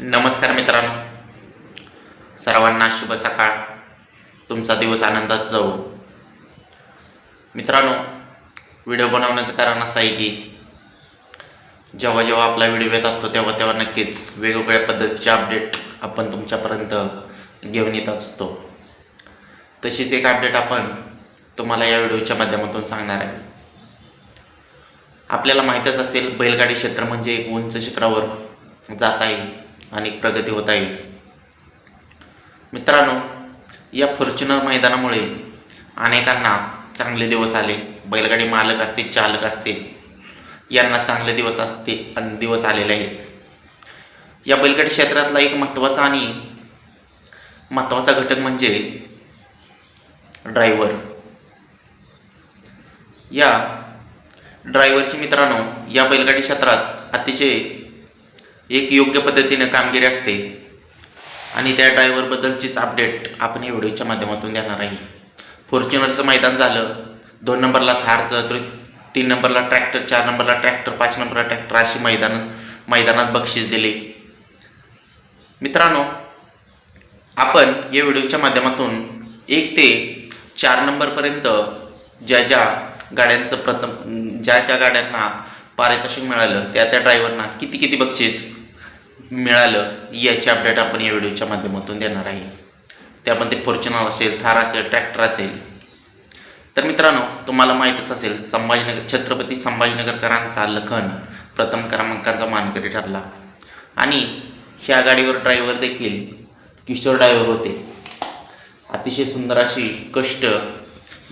नमस्कार मित्रांनो. सर्वांना शुभ सकाळ. तुमचा दिवस आनंदात जाऊ मित्रांनो व्हिडिओ बनवण्याचं कारण असं आहे की जेव्हा जेव्हा आपला व्हिडिओ येत असतो तेव्हा तेव्हा नक्कीच वेगवेगळ्या पद्धतीचे अपडेट आपण तुमच्यापर्यंत घेऊन येत असतो. तशीच एक अपडेट आपण तुम्हाला या व्हिडिओच्या माध्यमातून सांगणार आहे. आपल्याला माहीतच असेल बैलगाडी क्षेत्र म्हणजे एक उंच शिखरावर जात आहे. आणि प्रगती होत आहे. मित्रांनो या फॉर्च्युनर मैदानामुळे अनेकांना चांगले दिवस आले. बैलगाडी मालक असतील चालक असतील यांना चांगले दिवस असते दिवस आलेले आहेत. या बैलगाडी क्षेत्रातला एक महत्त्वाचा आणि महत्त्वाचा घटक म्हणजे ड्रायव्हर या ड्रायव्हरची मित्रांनो या बैलगाडी क्षेत्रात अतिशय एक योग्य पद्धतीनं कामगिरी असते. आणि त्या ड्रायव्हरबद्दलचीच अपडेट आपण या व्हिडिओच्या माध्यमातून देणार आहे. फॉर्च्युनरचं मैदान झालं. दोन नंबरला थारचं तर तीन नंबरला ट्रॅक्टर चार नंबरला ट्रॅक्टर पाच नंबरला ट्रॅक्टर अशी मैदान मैदानात बक्षीस दिले. मित्रांनो आपण या व्हिडिओच्या माध्यमातून एक ते चार नंबरपर्यंत ज्या ज्या गाड्यांचं प्रथम ज्या ज्या गाड्यांना पारितोषिक मिळालं त्या त्या ड्रायव्हरना किती किती बक्षीस मिळालं याची अपडेट आपण या व्हिडिओच्या माध्यमातून देणार आहे. त्यामध्ये फॉर्च्युनर असेल थार असेल ट्रॅक्टर असेल. तर मित्रांनो तुम्हाला माहीतच असेल संभाजीनगर छत्रपती संभाजीनगरकरांचा लखन प्रथम क्रमांकाचा मानकरी ठरला. आणि ह्या गाडीवर ड्रायव्हर देखील किशोर ड्रायव्हर होते. अतिशय सुंदर अशी कष्ट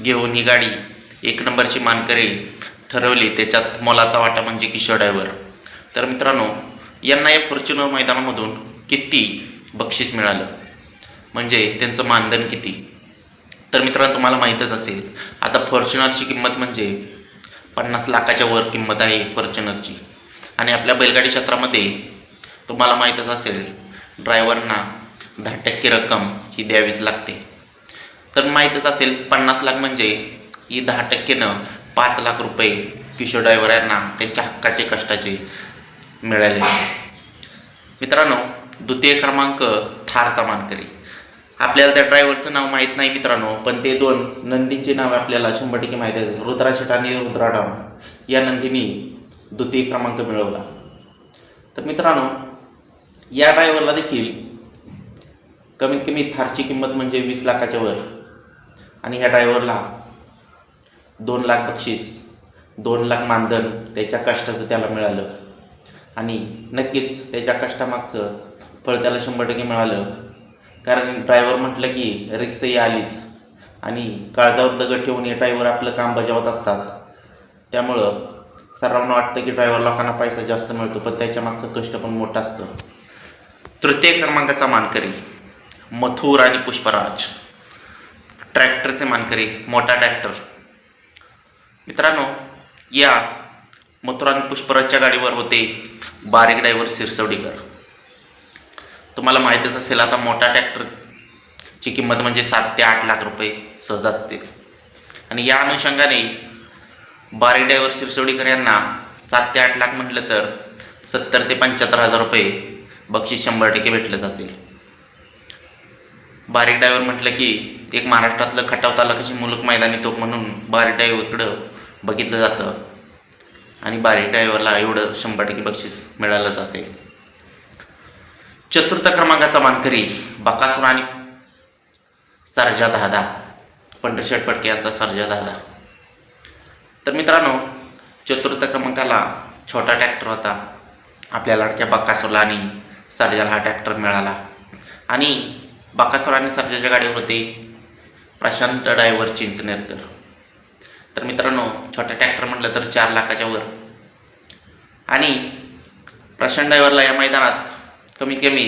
घेऊन ही गाडी एक नंबरची मानकरी ठरवली त्याच्यात मोलाचा वाटा म्हणजे किशोर ड्रायव्हर. तर मित्रांनो यांना या फॉर्च्युनर मैदानामधून किती बक्षीस मिळालं? म्हणजे त्यांचं मानधन किती? तर मित्रांनो तुम्हाला माहीतच असेल आता फॉर्च्युनरची किंमत म्हणजे पन्नास लाखाच्या वर किंमत आहे फॉर्च्युनरची. आणि आपल्या बैलगाडी क्षेत्रामध्ये तुम्हाला माहीतच असेल ड्रायव्हरना दहा टक्के रक्कम ही द्यावीच लागते. तर माहीतच असेल पन्नास लाख म्हणजे ही दहा टक्केनं पाच लाख रुपये किशोर ड्रायव्हर यांना त्यांच्या हक्काचे कष्टाचे मिळाले. मित्रांनो द्वितीय क्रमांक थारचा मानकरी आपल्याला त्या ड्रायव्हरचं नाव माहीत नाही मित्रांनो पण ते दोन नंदींचे नाव आपल्याला शंभर टक्के माहीत आहे रुद्राशेट आणि रुद्राडाम या नंदींनी द्वितीय क्रमांक मिळवला. तर मित्रांनो या ड्रायव्हरला देखील कमीत कमी थारची किंमत म्हणजे वीस लाखाच्या वर. आणि ह्या ड्रायव्हरला दोन लाख बक्षीस दोन लाख मानधन त्याच्या कष्टाचं त्याला मिळालं. आणि नक्कीच त्याच्या कष्टामागचं फळ त्याला शंभर टक्के मिळालं. कारण ड्रायव्हर म्हटलं की रिक्सही आलीच. आणि काळजावर दगड ठेवून हे ड्रायव्हर आपलं काम बजावत असतात. त्यामुळं सर्वांना वाटतं की ड्रायव्हर लोकांना पैसा जास्त मिळतो पण त्याच्या मागचं कष्ट पण मोठं असतं. तृतीय क्रमांकाचा मानकरी मथुर आणि पुष्पराज. ट्रॅक्टरचे मानकरी मोठा ट्रॅक्टर. मित्रांनो या मथुरान पुष्पराजच्या गाडीवर होते बारीक ड्रायव्हर सिरसवडीकर तुम्हाला माहितीच असेल आता मोठा ट्रॅक्टरची किंमत म्हणजे सात ते आठ लाख रुपये सहज असतेच. आणि या अनुषंगाने बारीक ड्रायव्हर सिरसवडीकर यांना सात ते आठ लाख म्हटलं तर सत्तर ते पंच्याहत्तर हजार रुपये बक्षीस शंभर टक्के भेटलंच असेल. बारीक ड्रायव्हर म्हटलं की एक महाराष्ट्रातलं खटाव तालुक्याची मुलक मैदानी तोप म्हणून बारीक ड्रायव्हरकडं बघितलं जातं. आणि बारीक ड्रायव्हरला एवढं शंभर टक्के बक्षीस मिळालंच असेल. चतुर्थ क्रमांकाचा मानकरी बकासूर आणि सरजा दादा पंढरशेठ पटके यांचा सरजा दादा. तर मित्रांनो चतुर्थ क्रमांकाला छोटा ट्रॅक्टर होता. आपल्या लाडक्या बकासूरला आणि सरजाला हा ट्रॅक्टर मिळाला. आणि बकासूर आणि सरजाच्या गाडीवर होते प्रशांत ड्रायव्हर चिंचनेरकर. तर मित्रांनो छोटा ट्रॅक्टर म्हटलं तर चार लाखाच्या वर. आणि प्रशांत ड्रायव्हरला या मैदानात कमीत कमी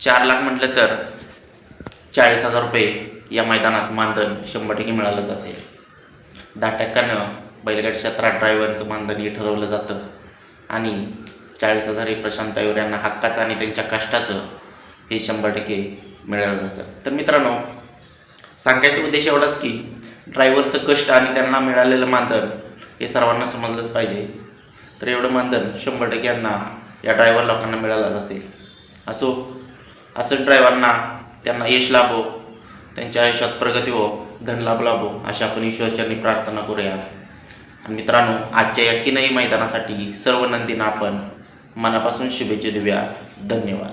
चार लाख म्हटलं तर चाळीस हजार रुपये या मैदानात मानधन शंभर टक्के मिळालंच असेल. दहा टक्क्यानं बैलगाडी क्षेत्रात ड्रायव्हरचं मानधन हे ठरवलं जातं. आणि चाळीस हजार हे प्रशांत ड्रायव्हर यांना हक्काचं आणि त्यांच्या कष्टाचं हे शंभर टक्के मिळालं असतं तर मित्रांनो सांगायचा उद्देश एवढाच की ड्रायव्हरचं कष्ट आणि त्यांना मिळालेलं मानधन हे सर्वांना समजलंच पाहिजे. तर एवढं मानधन शंभर टक्के यांना या ड्रायव्हर लोकांना मिळालाच असेल. असो असं ड्रायव्हरना त्यांना यश लाभो त्यांच्या आयुष्यात प्रगती हो धनलाभ लाभो अशा आपण ईश्वरचरणी प्रार्थना करूया. आणि मित्रांनो आजच्या या किनई मैदानासाठी सर्व नंदींना आपण मनापासून शुभेच्छा देऊया. धन्यवाद.